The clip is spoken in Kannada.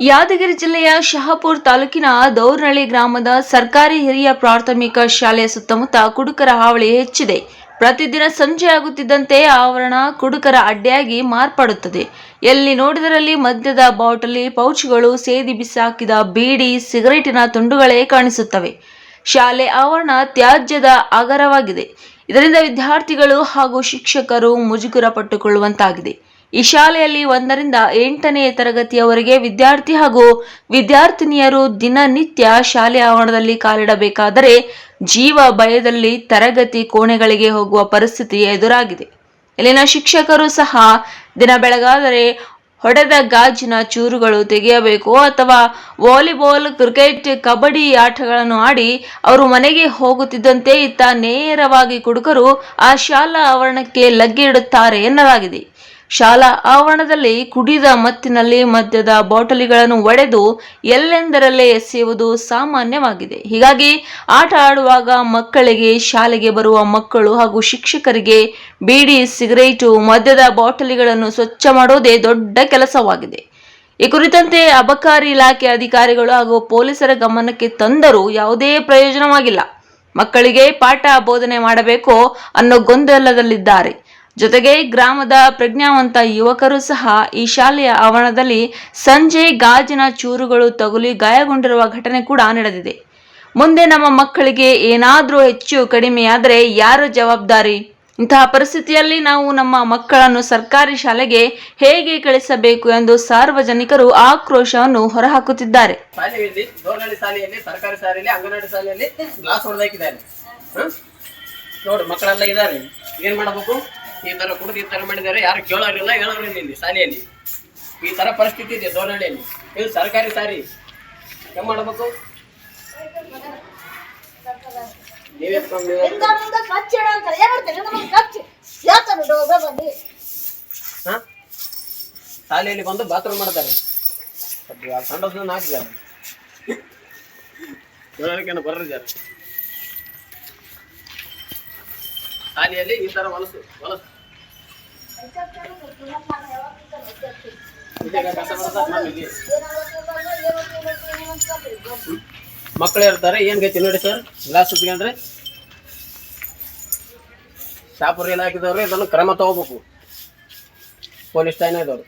ಯಾದಗಿರಿ ಜಿಲ್ಲೆಯ ಶಹಾಪುರ್ ತಾಲೂಕಿನ ದೌರ್ನಳ್ಳಿ ಗ್ರಾಮದ ಸರ್ಕಾರಿ ಹಿರಿಯ ಪ್ರಾಥಮಿಕ ಶಾಲೆಯ ಸುತ್ತಮುತ್ತ ಕುಡುಕರ ಹಾವಳಿ ಹೆಚ್ಚಿದೆ. ಪ್ರತಿದಿನ ಸಂಜೆ ಆಗುತ್ತಿದ್ದಂತೆ ಆವರಣ ಕುಡುಕರ ಅಡ್ಡೆಯಾಗಿ ಮಾರ್ಪಡುತ್ತದೆ. ಎಲ್ಲಿ ನೋಡಿದರಲ್ಲಿ ಮದ್ಯದ ಬಾಟಲಿ, ಪೌಚ್ಗಳು ಸೇದಿ ಬಿಸಾಕಿದ ಬೀಡಿ, ಸಿಗರೇಟಿನ ತುಂಡುಗಳೇ ಕಾಣಿಸುತ್ತವೆ. ಶಾಲೆ ಆವರಣ ತ್ಯಾಜ್ಯದ ಆಗರವಾಗಿದೆ ಇದರಿಂದ ವಿದ್ಯಾರ್ಥಿಗಳು ಹಾಗೂ ಶಿಕ್ಷಕರು ಮುಜುಗರ ಪಟ್ಟುಕೊಳ್ಳುವಂತಾಗಿದೆ. ಈ ಶಾಲೆಯಲ್ಲಿ ಒಂದರಿಂದ ಎಂಟನೇ ತರಗತಿಯವರೆಗೆ ವಿದ್ಯಾರ್ಥಿ ಹಾಗೂ ವಿದ್ಯಾರ್ಥಿನಿಯರು ದಿನನಿತ್ಯ ಶಾಲೆ ಆವರಣದಲ್ಲಿ ಕಾಲಿಡಬೇಕಾದರೆ ಜೀವ ಭಯದಲ್ಲಿ ತರಗತಿ ಕೋಣೆಗಳಿಗೆ ಹೋಗುವ ಪರಿಸ್ಥಿತಿ ಎದುರಾಗಿದೆ. ಇಲ್ಲಿನ ಶಿಕ್ಷಕರು ಸಹ ದಿನ ಬೆಳಗಾದರೆ ಹೊಡೆದ ಗಾಜಿನ ಚೂರುಗಳು ತೆಗೆಯಬೇಕು ಅಥವಾ ವಾಲಿಬಾಲ್, ಕ್ರಿಕೆಟ್, ಕಬಡ್ಡಿ ಆಟಗಳನ್ನು ಆಡಿ ಅವರು ಮನೆಗೆ ಹೋಗುತ್ತಿದ್ದಂತೆ ಇತ್ತ ನೇರವಾಗಿ ಕುಡುಕರು ಆ ಶಾಲಾ ಆವರಣಕ್ಕೆ ಲಗ್ಗೆ ಇಡುತ್ತಾರೆ ಎನ್ನಲಾಗಿದೆ. ಶಾಲಾ ಆವರಣದಲ್ಲಿ ಕುಡಿದ ಮತ್ತಿನಲ್ಲಿ ಮದ್ಯದ ಬಾಟಲಿಗಳನ್ನು ಒಡೆದು ಎಲ್ಲೆಂದರಲ್ಲೇ ಎಸೆಯುವುದು ಸಾಮಾನ್ಯವಾಗಿದೆ. ಹೀಗಾಗಿ ಆಟ ಆಡುವಾಗ ಮಕ್ಕಳಿಗೆ, ಶಾಲೆಗೆ ಬರುವ ಮಕ್ಕಳು ಹಾಗೂ ಶಿಕ್ಷಕರಿಗೆ ಬೀಡಿ, ಸಿಗರೇಟು, ಮದ್ಯದ ಬಾಟಲಿಗಳನ್ನು ಸ್ವಚ್ಛ ಮಾಡೋದೇ ದೊಡ್ಡ ಕೆಲಸವಾಗಿದೆ. ಈ ಕುರಿತಂತೆ ಅಬಕಾರಿ ಇಲಾಖೆ ಅಧಿಕಾರಿಗಳು ಹಾಗೂ ಪೊಲೀಸರ ಗಮನಕ್ಕೆ ತಂದರೂ ಯಾವುದೇ ಪ್ರಯೋಜನವಾಗಿಲ್ಲ. ಮಕ್ಕಳಿಗೆ ಪಾಠ ಬೋಧನೆ ಮಾಡಬೇಕೋ ಅನ್ನೋ ಗೊಂದಲದಲ್ಲಿದ್ದಾರೆ. ಜೊತೆಗೆ ಗ್ರಾಮದ ಪ್ರಜ್ಞಾವಂತ ಯುವಕರು ಸಹ ಈ ಶಾಲೆಯ ಆವರಣದಲ್ಲಿ ಸಂಜೆ ಗಾಜಿನ ಚೂರುಗಳು ತಗುಲಿ ಗಾಯಗೊಂಡಿರುವ ಘಟನೆ ಕೂಡ ನಡೆದಿದೆ. ಮುಂದೆ ನಮ್ಮ ಮಕ್ಕಳಿಗೆ ಏನಾದರೂ ಹೆಚ್ಚು ಕಡಿಮೆಯಾದರೆ ಯಾರು ಜವಾಬ್ದಾರಿ? ಇಂತಹ ಪರಿಸ್ಥಿತಿಯಲ್ಲಿ ನಾವು ನಮ್ಮ ಮಕ್ಕಳನ್ನು ಸರ್ಕಾರಿ ಶಾಲೆಗೆ ಹೇಗೆ ಕಳಿಸಬೇಕು ಎಂದು ಸಾರ್ವಜನಿಕರು ಆಕ್ರೋಶವನ್ನು ಹೊರಹಾಕುತ್ತಿದ್ದಾರೆ. ನೋಡು, ಮಕ್ಕಳೆಲ್ಲ ಇದ್ದಾರೆ. ಏನ್ ಮಾಡಬೇಕು? ಈ ತರ ಕುಡಿದು ಈ ತರ ಮಾಡಿದ್ದಾರೆ ಯಾರು ಕೇಳೋರಿಲ್ಲ ಹೇಳೋರಿಲ್ಲ ಇಲ್ಲಿ ಶಾಲೆಯಲ್ಲಿ. ಈ ತರ ಪರಿಸ್ಥಿತಿ ಇದೆ ದೋರ್ನಳ್ಳಿಯಲ್ಲಿ ಇದು ಸರ್ಕಾರಿ ಸಾರಿ. ಏನ್ ಮಾಡಬೇಕು? ನೀವೇ ಶಾಲೆಯಲ್ಲಿ ಬಂದು ಬಾತ್ರೂಮ್ ಮಾಡ್ತಾರೆ. ಸಣ್ಣ ಹಾಕಿದ್ದಾರೆ. ಹೇಳೋದಕ್ಕೇನು ಬರೋರಿದ್ದಾರೆ ಶಾಲೆಯಲ್ಲಿ ಈ ತರ ಹೊಲಸು ಹೊಲಸು. ಮಕ್ಕಳು ಇರ್ತಾರೆ ಏನ್ ಗತಿ ನೋಡಿ ಸರ್ ಗ್ಲಾಸ್ ಸುತ್ಕೊಂಡ್ರೆ ಶಾಪುರ್ ಹಾಕಿದವ್ರಿ, ಇದನ್ನು ಕ್ರಮ ತಗೋಬೇಕು. ಪೊಲೀಸ್ ಠಾಣೆದವರು